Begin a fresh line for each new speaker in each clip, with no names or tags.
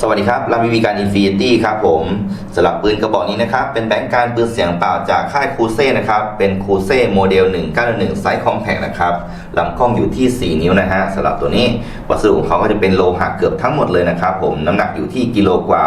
สวัสดีครับ เรามีวีการอินฟินิตี้ครับผมสำหรับปืนกระบอกนี้นะครับ เป็นแบงก์การปืนเสียงเปล่าจากค่ายคูเซ่นะครับ เป็นคูเซ่โมเดล 191ไซส์คอมแพคนะครับลำกล้องอยู่ที่ 4 นิ้วนะฮะสำหรับตัวนี้วัสดุของเขาก็จะเป็นโลหะเกือบทั้งหมดเลยนะครับผมน้ำหนักอยู่ที่กิโลกว่า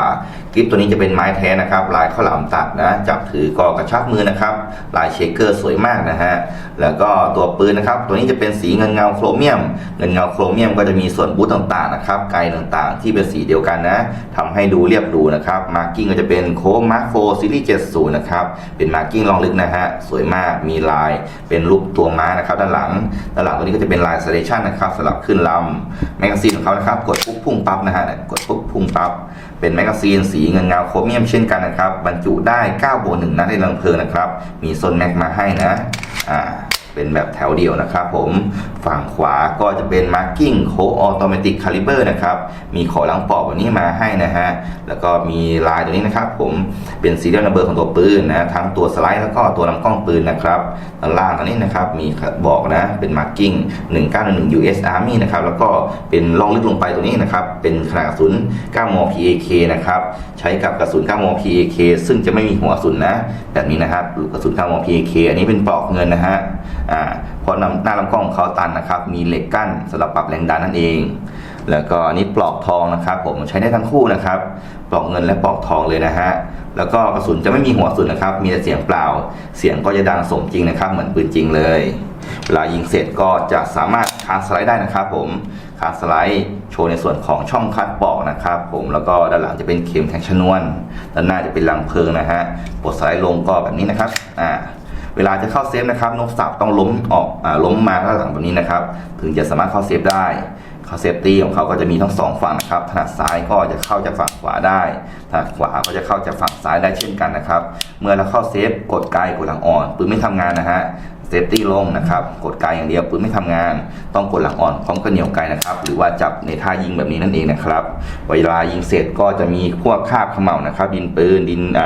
คลิปตัวนี้จะเป็นไม้แท้นะครับ ลายข้าวหลามตัดนะจับถือก็กระชับมือนะครับ ลายเชคเกอร์สวยมากนะฮะแล้วก็ตัวปืนนะครับ ตัวนี้จะเป็นสีเงินเงาโครเมียม เงินเงาโครเมียมก็จะมีส่วนบูทต่างๆนะครับไกลต่างๆ ที่เป็นสีเดียวกันนะทำให้ดูเรียบหรูนะครับมาร์กิ้งก็จะเป็นโค้งมาร์คโฟซีรีส์70 นะครับเป็นมาร์กิ้งลองลึกนะฮะสวยมากมีลายเป็นรูปตัวม้านะครับด้านหลังด้านหลังตัวนี้ก็จะเป็นลายสเตชันนะครับสำหรับขึ้นลำแมกกาซีนของเขานะครับกดปุ๊บพุ่งปั๊บนะฮะกดปุ๊บพุ่งปั๊บเป็นแมกกาซีนสีเงินเงาโครเมียมเช่นกันนะครับบรรจุได้9.1นัดในลังเพลิงนะครับมีโซนแม็กมาให้นะอ่า เป็นแบบแถวเดียวนะครับผมฝั่งขวาก็จะเป็น Marking c o Automatic Caliber นะครับมีขอลังปอกแบบนี้มาให้นะฮะแล้วก็มีลายตัวนี้นะครับผมเป็น serial number ของตัวปืนนะทั้งตัวสไลด์แล้วก็ตัวลำกล้องปืนนะครับด้านล่างตรงนี้นะครับมีบอกนะเป็น Marking 1911 US Army นะครับแล้วก็เป็นล่องลึกลงไปตรงนี้นะครับเป็นขนาดกระสุน 9 ม PAK นะครับใช้กับกระสุน 9 ม PAK ซึ่งจะไม่มีหัวกระสุนนะแบบนี้นะครับลูกกระสุน 9 ม PAK อันนี้เป็นปลอกเงินนะฮะอ่าเพราะหน้าลำกล้องของเขาตันนะครับ มีเหล็กกั้นสำหรับปรับแรงดันนั่นเอง แล้วก็อันนี้ปลอกทองนะครับ ผมใช้ได้ทั้งคู่นะครับ ปลอกเงินและปลอกทองเลยนะฮะแล้วก็กระสุนจะไม่มีหัวกระสุนนะครับ มีแต่เสียงเปล่า เสียงก็จะดังสมจริงนะครับ เหมือนปืนจริงเลย เวลายิงเสร็จก็จะสามารถคาสไลด์ได้นะครับผม คาสไลด์โชว์ในส่วนของช่องคัดปอกนะครับ ผม แล้วก็ด้านหลังจะเป็นเข็มแทงชนวน ด้านหน้าจะเป็นลังเพลิงนะฮะปลดสไลด์ลงก็แบบนี้นะครับ อ่า เวลาจะเข้าเซฟนะครับนกสับต้องล้มออกอล้มมาด้านหลังแบบนี้นะครับ ถึงจะสามารถเข้าเซฟได้เข้าเซฟตี้ของเขาก็จะมีทั้งสองฝั่งนะครับถนัดซ้ายก็จะเข้าจากฝั่งขวาได้ถนัดขวาก็จะเข้าจากฝั่งซ้ายได้เช่นกันนะครับ เมื่อเราเข้าเซฟกดไกลกดหลังอ่อนปืนไม่ทำงานนะฮะ ฟตี้ลงนะครับ กดไกลอย่างเดียวปืนไม่ทำงาน ต้องกดหลังอ่อนพร้อมกับเหนี่ยวไกลนะครับ หรือว่าจับในท่ายิงแบบนี้นั่นเองนะครับ เวลายิงเสร็จก็จะมีพวกคาบเขม่านะครับ ดินปืนดินอ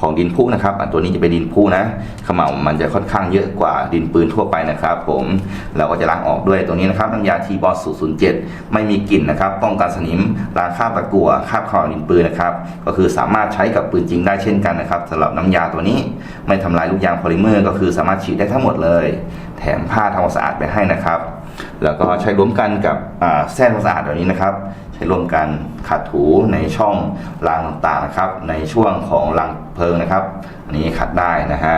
ของดินพุนะครับตัวนี้จะเป็นดินพุนะเขม่ามันจะค่อนข้างเยอะกว่าดินปืนทั่วไปนะครับ ผมเราก็จะล้างออกด้วยตัวนี้นะครับน้ำยาทีบอล007 ไม่มีกลิ่นนะครับ ป้องกันสนิมล้างคราบตะกั่วคราบขม่าดินปืนนะครับก็คือสามารถใช้กับปืนจริงได้เช่นกันนะครับสำหรับน้ำยาตัวนี้ไม่ทำลายลูกยางโพลิเมอร์ ก็คือสามารถฉีดได้ทั้งหมดเลยแถมผ้าทำความสะอาดไปให้นะครับ แล้วก็ใช้ร่วมกันกับแส้ทำความสะอาดแบบนี้นะครับ ใช้ร่วมกันขัดถูในช่องรางต่างๆนะครับ ในช่วงของรางเพลิงนะครับอันนี้ขัดได้นะฮะ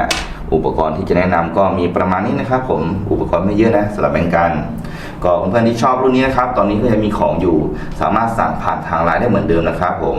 อุปกรณ์ที่จะแนะนำก็มีประมาณนี้นะครับ ผมอุปกรณ์ไม่เยอะนะสำหรับแบ่งกัน ก็เพื่อนๆที่ชอบรุ่นนี้นะครับ ตอนนี้ก็จะมีของอยู่ สามารถสั่งผ่านทางไลน์ได้เหมือนเดิมนะครับ ผม